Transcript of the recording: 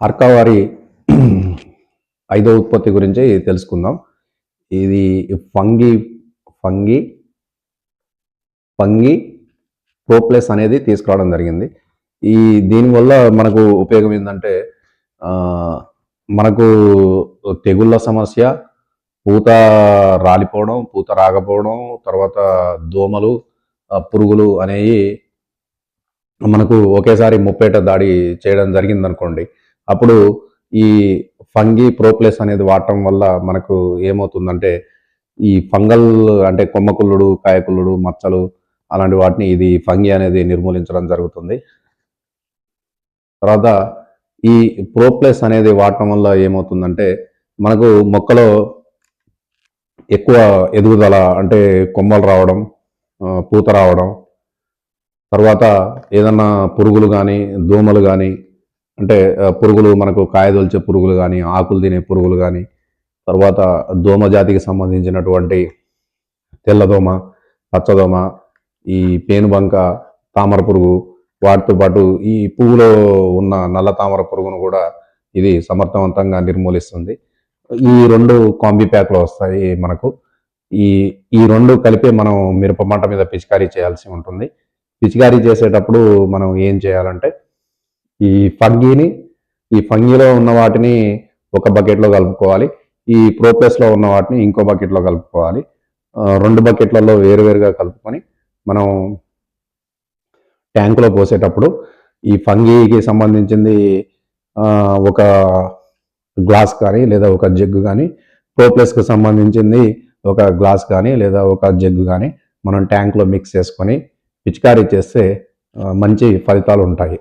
అర్కావారి ఐదో ఉత్పత్తి గురించి తెలుసుకుందాం. ఇది ఫంగి ఫంగి ఫంగి ప్రోప్లెస్ అనేది తీసుకురావడం జరిగింది. ఈ దీనివల్ల మనకు ఉపయోగం ఏంటంటే మనకు తెగుళ్ళ సమస్య పూత రాలిపోవడం పూత రాకపోవడం తర్వాత దోమలు పురుగులు అనేవి మనకు ఒకేసారి ముప్పేట దాడి చేయడం జరిగింది అనుకోండి అప్పుడు ఈ ఫంగి ప్రోప్లెస్ అనేది వాడటం వల్ల మనకు ఏమవుతుందంటే ఈ ఫంగల్ అంటే కొమ్మకుళ్ళుడు కాయకుళ్ళుడు మచ్చలు అలాంటి వాటిని ఇది ఫంగి అనేది నిర్మూలించడం జరుగుతుంది. తర్వాత ఈ ప్రోప్లెస్ అనేది వాడటం వల్ల ఏమవుతుందంటే మనకు మొక్కలో ఎక్కువ ఎదుగుదల అంటే కొమ్మలు రావడం పూత రావడం తర్వాత ఏదన్నా పురుగులు కానీ దోమలు కానీ అంటే పురుగులు మనకు కాయదొల్చే పురుగులు కానీ ఆకులు తినే పురుగులు కానీ తర్వాత దోమ జాతికి సంబంధించినటువంటి తెల్లదోమ పచ్చదోమ ఈ పేనుబంక తామర పురుగు వాటితో పాటు ఈ పువ్వులో ఉన్న నల్ల తామర పురుగును కూడా ఇది సమర్థవంతంగా నిర్మూలిస్తుంది. ఈ రెండు కాంబీ ప్యాక్లో వస్తాయి మనకు. ఈ ఈ రెండు కలిపి మనం మిరప మంట మీద పిచికారీ చేయాల్సి ఉంటుంది. పిచికారీ చేసేటప్పుడు మనం ఏం చేయాలంటే ఈ ఫంగీని ఈ ఫంగీలో ఉన్న వాటిని ఒక బకెట్లో కలుపుకోవాలి. ఈ ప్రోప్లెస్లో ఉన్న వాటిని ఇంకో బకెట్లో కలుపుకోవాలి. రెండు బకెట్లలో వేరువేరుగా కలుపుకొని మనం ట్యాంకులో పోసేటప్పుడు ఈ ఫంగీకి సంబంధించింది ఒక గ్లాస్ కానీ లేదా ఒక జగ్గు కానీ ప్రోప్లస్కి సంబంధించింది ఒక గ్లాస్ కానీ లేదా ఒక జగ్గు కానీ మనం ట్యాంక్లో మిక్స్ చేసుకొని పిచికారీ చేస్తే మంచి ఫలితాలు ఉంటాయి.